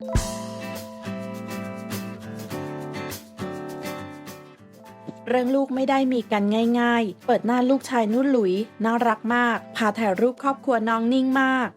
เรื่องลูกไม่ได้มีกันง่าย ๆ เปิดหน้าลูกชายนุ่นหลุย น่ารักมาก พาถ่ายรูปครอบครัวน้องนิ่งมาก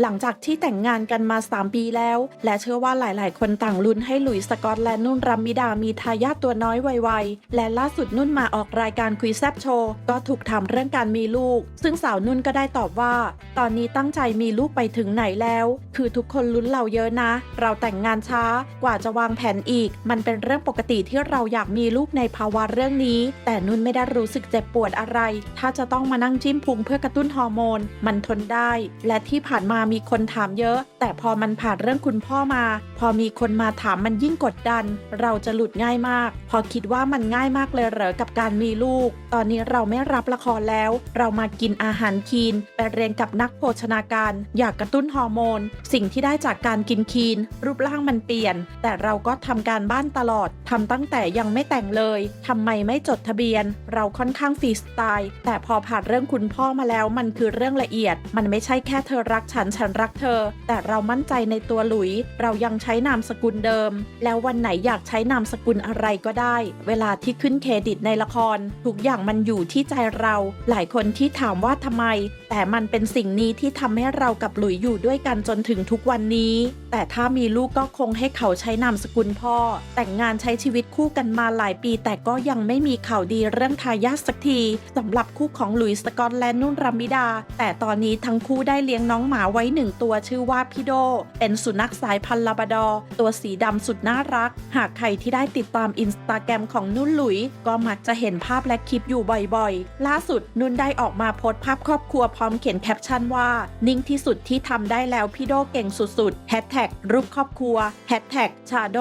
หลังจากที่แต่งงานกันมา 3 ปีแล้ว และเชื่อว่าหลาย ๆ คนต่างลุ้นให้หลุยสกอตและนุ่นรัมมิดามีทายาทตัวน้อยไวๆ และล่าสุดนุ่นมาออกรายการคุยแซบโชว์ ก็ถูกถามเรื่องการมีลูก ซึ่งสาวนุ่นก็ได้ตอบว่า ตอนนี้ตั้งใจมีลูกไปถึงไหนแล้ว คือทุกคนลุ้นเราเยอะนะ เราแต่งงานช้ากว่าจะวางแผนอีก มันเป็นเรื่องปกติที่เราอยากมีลูกในภาวะเรื่องนี้ แต่นุ่นไม่ได้รู้สึกเจ็บปวดอะไร ถ้าจะต้องมานั่งจิ้มพุงเพื่อกระตุ้นฮอร์โมน มันทนได้ และที่ผ่านมามีคนถามเยอะ แต่พอมันผ่านเรื่องคุณพ่อมา พอมีคนมาถามมันยิ่งกดดัน เราจะหลุดง่ายมาก พอคิดว่ามันง่ายมากเลยเหรอกับการมีลูก ตอนนี้เราไม่รับละครแล้ว เรามากินอาหารคีนไปเรียนกับนักโภชนาการ อยากกระตุ้นฮอร์โมน สิ่งที่ได้จากการกินคีน รูปร่างมันเปลี่ยน แต่เราก็ทำการบ้านตลอดทำตั้งแต่ยังไม่แต่งเลยทำไมไม่จดทะเบียน เราค่อนข้างฟรีสไตล์แต่พอผ่านเรื่องคุณพ่อมาแล้วมันคือเรื่องละเอียด มันไม่ใช่แค่เธอรักฉันฉันรักเธอ แต่เรามั่นใจในตัวหลุย เรายังใช้นามสกุลเดิม แล้ววันไหนอยากใช้นามสกุลอะไรก็ได้ เวลาที่ขึ้นเครดิตในละคร ทุกอย่างมันอยู่ที่ใจเรา หลายคนที่ถามว่าทำไม แต่มันเป็นสิ่งนี้ที่ทำให้เรากับหลุยอยู่ด้วยกันจนถึงทุกวันนี้ แต่ถ้ามีลูกก็คงให้เขาใช้นามสกุลพ่อ แต่งงานใช้ชีวิตคู่กันมาหลายปี แต่ก็ยังไม่มีข่าวดีเรื่องทายาทสักทีสำหรับคู่ของหลุยส์สกอตและนุ่นรามิดา แต่ตอนนี้ทั้งคู่ได้เลี้ยงน้องหมาไว้หนึ่งตัวชื่อว่าพี่โด เป็นสุนัขสายพันธุ์ลาบราดอร์ตัวสีดำสุดน่ารัก หากใครที่ได้ติดตามอินสตาแกรมของนุ่นหลุย ก็มักจะเห็นภาพและคลิปอยู่บ่อยๆ ล่าสุดนุ่นได้ออกมาโพสต์ภาพครอบครัวพร้อมเขียนแคปชั่นว่า นิ่งที่สุดที่ทำได้แล้วพี่โดเก่งสุดๆแฮชแท็รูปครอบครัวแฮชแท็กชาโด